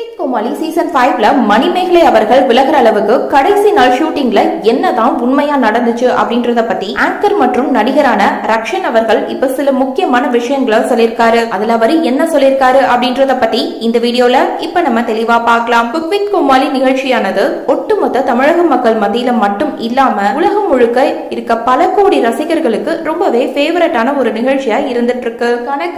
Cook with கோமாளி season ஃபைவ்ல மணிமேகலை அவர்கள் விலகிற அளவுக்கு கடைசி நாள் ஷூட்டிங்ல என்னதான் உண்மையா நடந்துச்சு அப்படின்றத பத்தி ஆங்கர் மற்றும் நடிகரான ரக்ஷன் அவர்கள் இப்ப சில முக்கியமான விஷயங்களை சொல்லியிருக்காரு. அதுல அவர் என்ன சொல்லியிருக்காரு அப்படின்றத பத்தி இந்த வீடியோல இப்ப நம்ம தெளிவா பார்க்கலாம். குக்வித் கோமாளி நிகழ்ச்சியானது ஒட்டுமொத்த தமிழக மக்கள் மத்தியில மட்டும் இல்லாம உலகம் முழுக்க இருக்க பல கோடி ரசிகர்களுக்கு ரொம்பவே ஃபேவரட்டான ஒரு நிகழ்ச்சியா இருந்துட்டு இருக்கு.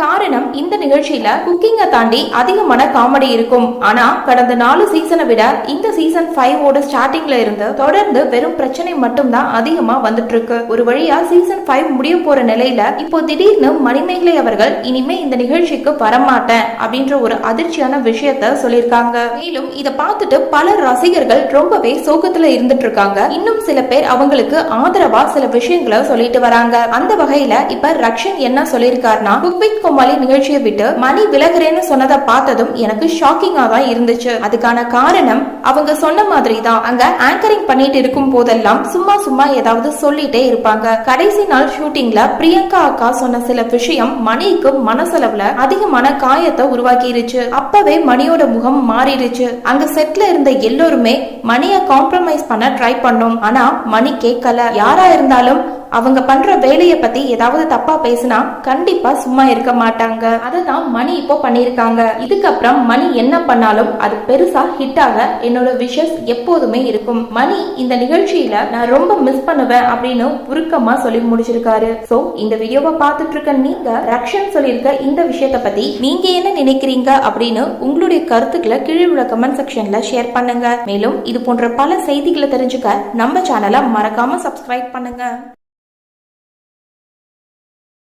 காரணம் இந்த நிகழ்ச்சியில குக்கிங்கை தாண்டி அதிகமான காமெடி இருக்கும். ஆனா கடந்த நாலு சீசனை விட இந்த சீசன் ஃபைவ் ஓட ஸ்டார்டிங்ல இருந்து தொடர்ந்து வெறும் பிரச்சனை மட்டும் தான் அதிகமா வந்துட்டு இருக்கு ஒரு வழியா சீசன் ஃபைவ் முடிய போற நிலையில இப்போ திடீர்னு மணிமேகலை அவர்கள் இனிமே இந்த நிகழ்ச்சிக்கு வரமாட்டேன் அப்படின்ற ஒரு அதிர்ச்சியான விஷயத்த சொல்லியிருக்காங்க. மேலும் இதை பார்த்துட்டு பல ரசிகர்கள் ரொம்பவே சோகத்துல இருந்துட்டு இருக்காங்க இன்னும் சில பேர் அவங்களுக்கு ஆதரவா சில விஷயங்களை சொல்லிட்டு வராங்க. அந்த வகையில இப்ப ரக்ஷன் என்ன சொல்லியிருக்காருன்னா குக்வித் கோமாளி நிகழ்ச்சியை விட்டு மணி விலகுறேன்னு சொன்னதை பார்த்ததும் எனக்கு ஷாக்கிங்கா தான் இருந்துச்சு. அதுக்கான காரணம் அவங்க சொன்ன மாதிரி தான் அங்க ஆங்கரிங் பண்ணிட்டு இருக்கும் போதெல்லாம் சும்மா சும்மா ஏதாவது சொல்லிட்டே இருப்பாங்க. கடைசி நாள் ஷூட்டிங்ல பிரியங்கா அக்கா சொன்ன சில விஷயம் மணிக்கு மனசளவுல அதிகமான காயத்தை உருவாக்கிருச்சு. அப்பவே மணியோட முகம் மாறிடுச்சு. அங்க செட்ல இருந்த எல்லோருமே மணிய காம்ப்ரமைஸ் பண்ண ட்ரை பண்ணோம். ஆனா மணி கேட்கல. யாரா இருந்தாலும் அவங்க பண்ற வேலையை பத்தி ஏதாவது தப்பா பேசினா கண்டிப்பா சும்மா இருக்க மாட்டாங்க. அததான் மணி இப்போ பண்ணிருக்காங்க இதுக்கப்புறம் மணி என்ன பண்ண பண்ணாலும் அது பெருசா ஹிட் ஆக என்னோட விஷஸ் எப்போதுமே இருக்கும். மணி இந்த நிகழ்ச்சியில நான் ரொம்ப மிஸ் பண்ணுவேன் அப்படின்னு உருக்கமா சொல்லி முடிச்சிருக்காரு. சோ இந்த வீடியோவை பார்த்துட்டு இருக்க நீங்க ரக்ஷன் சொல்லியிருக்க இந்த விஷயத்த பத்தி நீங்க என்ன நினைக்கிறீங்க அப்படின்னு உங்களுடைய கருத்துக்களை கீழே உள்ள கமெண்ட் செக்ஷன்ல ஷேர் பண்ணுங்க. மேலும் இது போன்ற பல செய்திகளை தெரிஞ்சுக்க நம்ம சேனலை மறக்காம சப்ஸ்கிரைப் பண்ணுங்க.